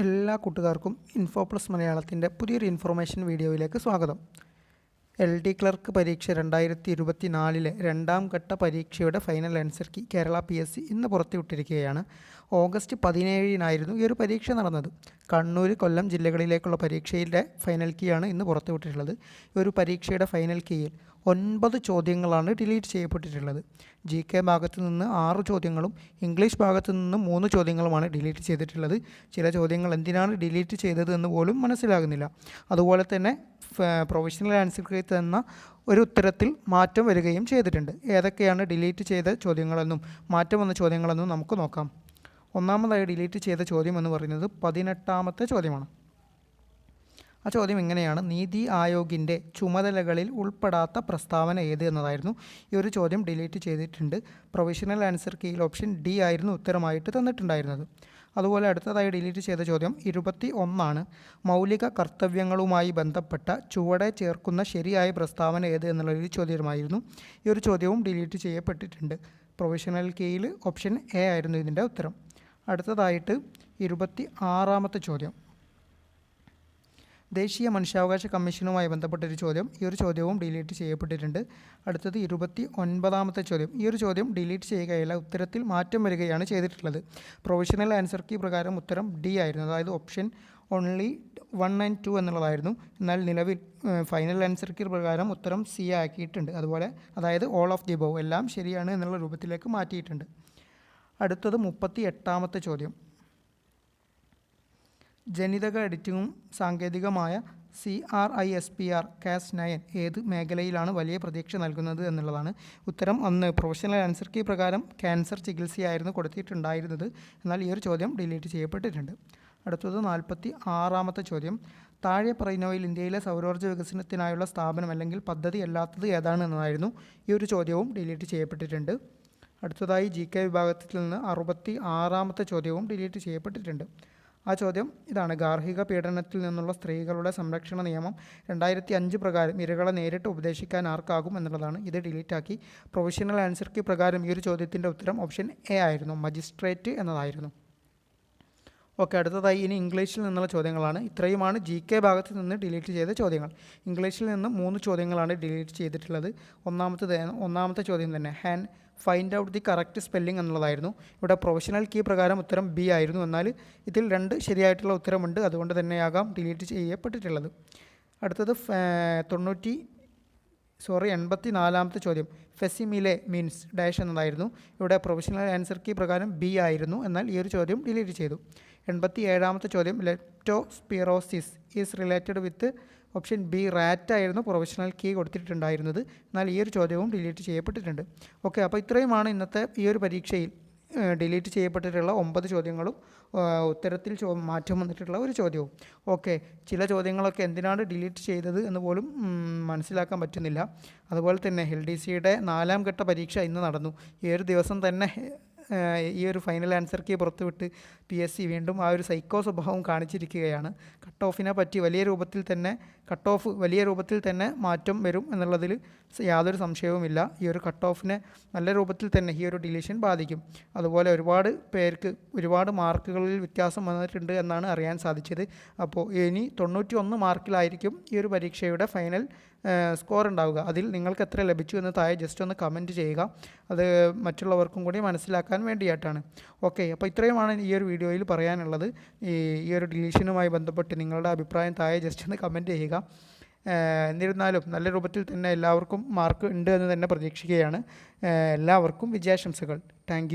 എല്ലാ കൂട്ടുകാർക്കും info plus മലയാളത്തിന്റെ പുതിയൊരു ഇൻഫർമേഷൻ വീഡിയോയിലേക്ക് സ്വാഗതം. എൽ ഡി ക്ലർക്ക് പരീക്ഷ രണ്ടായിരത്തി ഇരുപത്തി നാലിലെ രണ്ടാം ഘട്ട പരീക്ഷയുടെ final answer key Kerala P S C ഇന്ന് പുറത്തുവിട്ടിരിക്കുകയാണ്. ഓഗസ്റ്റ് പതിനേഴിനായിരുന്നു ഈ ഒരു പരീക്ഷ നടന്നത്. കണ്ണൂർ കൊല്ലം ജില്ലകളിലേക്കുള്ള പരീക്ഷയിലെ ഫൈനൽ കീയാണ് ഇന്ന് പുറത്തുവിട്ടിട്ടുള്ളത്. ഈ ഒരു പരീക്ഷയുടെ ഫൈനൽ കീയിൽ ഒൻപത് ചോദ്യങ്ങളാണ് ഡിലീറ്റ് ചെയ്യപ്പെട്ടിട്ടുള്ളത്. ജി കെ ഭാഗത്ത് നിന്ന് ആറ് ചോദ്യങ്ങളും ഇംഗ്ലീഷ് ഭാഗത്ത് നിന്ന് മൂന്ന് ചോദ്യങ്ങളുമാണ് ഡിലീറ്റ് ചെയ്തിട്ടുള്ളത്. ചില ചോദ്യങ്ങൾ എന്തിനാണ് ഡിലീറ്റ് ചെയ്തത് എന്ന് പോലും മനസ്സിലാകുന്നില്ല. അതുപോലെ തന്നെ പ്രൊഫഷണൽ ആൻസർ തന്ന ഒരു ഉത്തരത്തിൽ മാറ്റം വരികയും ചെയ്തിട്ടുണ്ട്. ഏതൊക്കെയാണ് ഡിലീറ്റ് ചെയ്ത ചോദ്യങ്ങളെന്നും മാറ്റം വന്ന ചോദ്യങ്ങളെന്നും നമുക്ക് നോക്കാം. ഒന്നാമതായി ഡിലീറ്റ് ചെയ്ത ചോദ്യം എന്ന് പറയുന്നത് പതിനെട്ടാമത്തെ ചോദ്യമാണ്. ആ ചോദ്യം ഇങ്ങനെയാണ്. നീതി ആയോഗിന്റെ ചുമതലകളിൽ ഉൾപ്പെടാത്ത പ്രസ്താവന ഏത്? എന്നതായിരുന്നു. ഈ ഒരു ചോദ്യം ഡിലീറ്റ് ചെയ്തിട്ടുണ്ട്. പ്രൊവിഷണൽ ആൻസർ കീയിൽ ഓപ്ഷൻ ഡി ആയിരുന്നു ഉത്തരമായിട്ട് തന്നിട്ടുണ്ടായിരുന്നത്. അതുപോലെ അടുത്തതായി ഡിലീറ്റ് ചെയ്ത ചോദ്യം ഇരുപത്തി ഒന്നാണ് മൗലിക കർത്തവ്യങ്ങളുമായി ബന്ധപ്പെട്ട ചുവടെ ചേർക്കുന്ന ശരിയായ പ്രസ്താവന ഏത്? എന്നുള്ള ഒരു ചോദ്യമായിരുന്നു. ഈ ഒരു ചോദ്യവും ഡിലീറ്റ് ചെയ്യപ്പെട്ടിട്ടുണ്ട്. പ്രൊവിഷണൽ കീയിൽ ഓപ്ഷൻ എ ആയിരുന്നു ഇതിന്റെ ഉത്തരം. അടുത്തതായിട്ട് ഇരുപത്തി ആറാമത്തെ ചോദ്യം. ദേശീയ മനുഷ്യാവകാശ കമ്മീഷനുമായി ബന്ധപ്പെട്ടൊരു ചോദ്യം. ഈ ഒരു ചോദ്യവും ഡിലീറ്റ് ചെയ്യപ്പെട്ടിട്ടുണ്ട്. അടുത്തത് ഇരുപത്തി ഒൻപതാമത്തെ ചോദ്യം. ഈ ഒരു ചോദ്യം ഡിലീറ്റ് ചെയ്യുകയില്ല ഉത്തരത്തിൽ മാറ്റം വരികയാണ് ചെയ്തിട്ടുള്ളത്. പ്രൊവിഷണൽ ആൻസർ കീ പ്രകാരം ഉത്തരം ഡി ആയിരുന്നു. അതായത് option only one and two എന്നുള്ളതായിരുന്നു. എന്നാൽ നിലവിൽ ഫൈനൽ ആൻസർ കീ പ്രകാരം ഉത്തരം സി ആക്കിയിട്ടുണ്ട്. അതുപോലെ അതായത് ഓൾ ഓഫ് ദി ബോ എല്ലാം ശരിയാണ് എന്നുള്ള രൂപത്തിലേക്ക് മാറ്റിയിട്ടുണ്ട്. അടുത്തത് മുപ്പത്തി എട്ടാമത്തെ ചോദ്യം. ജനിതക എഡിറ്റിംഗും സാങ്കേതികമായ C R I S P R cas nine ഏത് മേഖലയിലാണ് വലിയ പ്രതീക്ഷ നൽകുന്നത് എന്നുള്ളതാണ് ഉത്തരം. ഒന്ന് പ്രൊഫഷണൽ ആൻസർ കീ പ്രകാരം ക്യാൻസർ ചികിത്സയായിരുന്നു കൊടുത്തിട്ടുണ്ടായിരുന്നത്. എന്നാൽ ഈ ഒരു ചോദ്യം ഡിലീറ്റ് ചെയ്യപ്പെട്ടിട്ടുണ്ട്. അടുത്തത് നാൽപ്പത്തി ആറാമത്തെ ചോദ്യം. താഴെ പറയുന്നവയിൽ ഇന്ത്യയിലെ സൗരോർജ വികസനത്തിനായുള്ള സ്ഥാപനം അല്ലെങ്കിൽ പദ്ധതി അല്ലാത്തത് ഏതാണ് എന്നതായിരുന്നു ഈ ഒരു ചോദ്യവും ഡിലീറ്റ് ചെയ്യപ്പെട്ടിട്ടുണ്ട്. അടുത്തതായി ജി കെ വിഭാഗത്തിൽ നിന്ന് അറുപത്തി ആറാമത്തെ ചോദ്യവും ഡിലീറ്റ് ചെയ്യപ്പെട്ടിട്ടുണ്ട്. ആ ചോദ്യം ഇതാണ്. ഗാർഹിക പീഡനത്തിൽ നിന്നുള്ള സ്ത്രീകളുടെ സംരക്ഷണ നിയമം രണ്ടായിരത്തി അഞ്ച് പ്രകാരം ഇരകളെ നേരിട്ട് ഉപദേശിക്കാൻ ആർക്കാകും എന്നുള്ളതാണ്. ഇത് ഡിലീറ്റാക്കി പ്രൊഫഷണൽ ആൻസർ കീ പ്രകാരം ഈ ഒരു ചോദ്യത്തിന്റെ ഉത്തരം ഓപ്ഷൻ എ ആയിരുന്നു. മജിസ്ട്രേറ്റ് എന്നതായിരുന്നു. ഓക്കെ അടുത്തതായി ഇനി ഇംഗ്ലീഷിൽ നിന്നുള്ള ചോദ്യങ്ങളാണ്. ഇത്രയുമാണ് ജി കെ ഭാഗത്ത് നിന്ന് ഡിലീറ്റ് ചെയ്ത ചോദ്യങ്ങൾ. ഇംഗ്ലീഷിൽ നിന്ന് മൂന്ന് ചോദ്യങ്ങളാണ് ഡിലീറ്റ് ചെയ്തിട്ടുള്ളത്. ഒന്നാമത്തെ ഒന്നാമത്തെ ചോദ്യം തന്നെ Han find out the correct spelling എന്നുള്ളതായിരുന്നു. ഇവിടെ പ്രൊഫഷണൽ കീ പ്രകാരം ഉത്തരം ബി ആയിരുന്നു. എന്നാൽ ഇതിൽ രണ്ട് ശരിയായിട്ടുള്ള ഉത്തരമുണ്ട്. അതുകൊണ്ട് തന്നെയാകാം ഡിലീറ്റ് ചെയ്യപ്പെട്ടിട്ടുള്ളത്. അടുത്തത് തൊണ്ണൂറ്റി സോറി എൺപത്തി നാലാമത്തെ ചോദ്യം. ഫെസിമിലെ മീൻസ് ഡാഷ് എന്നതായിരുന്നു. ഇവിടെ പ്രൊഫഷണൽ ആൻസർ കീ പ്രകാരം ബി ആയിരുന്നു. എന്നാൽ ഈ ഒരു ചോദ്യം ഡിലീറ്റ് ചെയ്തു. എൺപത്തി ഏഴാമത്തെ ചോദ്യം leptospirosis is related with option B rat ആയിരുന്നു പ്രൊഫഷണൽ കീ കൊടുത്തിട്ടുണ്ടായിരുന്നത്. എന്നാൽ ഈ ഒരു ചോദ്യവും ഡിലീറ്റ് ചെയ്യപ്പെട്ടിട്ടുണ്ട്. ഓക്കെ അപ്പോൾ ഇത്രയുമാണ് ഇന്നത്തെ ഈ ഒരു പരീക്ഷയിൽ ഡിലീറ്റ് ചെയ്യപ്പെട്ടിട്ടുള്ള ഒമ്പത് ചോദ്യങ്ങളും ഉത്തരത്തിൽ ചോ മാറ്റം വന്നിട്ടുള്ള ഒരു ചോദ്യവും. ഓക്കെ ചില ചോദ്യങ്ങളൊക്കെ എന്തിനാണ് ഡിലീറ്റ് ചെയ്തത് എന്ന് പോലും മനസ്സിലാക്കാൻ പറ്റുന്നില്ല. അതുപോലെ തന്നെ എൽ ഡി സിയുടെ നാലാം ഘട്ട പരീക്ഷ ഇന്ന് നടന്നു. ഒരു ദിവസം തന്നെ ഈ ഒരു ഫൈനൽ ആൻസർ കീ പുറത്തുവിട്ട് പി എസ് സി വീണ്ടും ആ ഒരു സൈക്കോ സ്വഭാവം കാണിച്ചിരിക്കുകയാണ്. കട്ട് ഓഫിനെ പറ്റി വലിയ രൂപത്തിൽ തന്നെ കട്ട് ഓഫ് വലിയ രൂപത്തിൽ തന്നെ മാറ്റം വരും എന്നുള്ളതിൽ യാതൊരു സംശയവുമില്ല. ഈ ഒരു കട്ട് ഓഫിനെ നല്ല രൂപത്തിൽ തന്നെ ഈ ഒരു ഡിലീഷൻ ബാധിക്കും. അതുപോലെ ഒരുപാട് പേർക്ക് ഒരുപാട് മാർക്കുകളിൽ വ്യത്യാസം വന്നിട്ടുണ്ട് എന്നാണ് അറിയാൻ സാധിച്ചത്. അപ്പോൾ ഇനി തൊണ്ണൂറ്റി ഒന്ന് മാർക്കിലായിരിക്കും ഈ ഒരു പരീക്ഷയുടെ ഫൈനൽ സ്കോർ ഉണ്ടാവുക. അതിൽ നിങ്ങൾക്ക് എത്ര ലഭിച്ചു എന്ന് താഴെ ജസ്റ്റ് ഒന്ന് കമന്റ് ചെയ്യുക. അത് മറ്റുള്ളവർക്കും കൂടി മനസ്സിലാക്കാൻ വേണ്ടിയിട്ടാണ് ഓക്കെ അപ്പോൾ ഇത്രയുമാണ് ഈ ഒരു വീഡിയോയിൽ പറയാനുള്ളത്. ഈ ഒരു ഡിലീഷനുമായി ബന്ധപ്പെട്ട് നിങ്ങളുടെ അഭിപ്രായം താഴെ ജസ്റ്റ് ഒന്ന് കമന്റ് ചെയ്യുക. എന്നിരുന്നാലും നല്ല രൂപത്തിൽ തന്നെ എല്ലാവർക്കും മാർക്ക് ഉണ്ട് എന്ന് തന്നെ പ്രതീക്ഷിക്കുകയാണ്. എല്ലാവർക്കും വിജയാശംസകൾ. താങ്ക്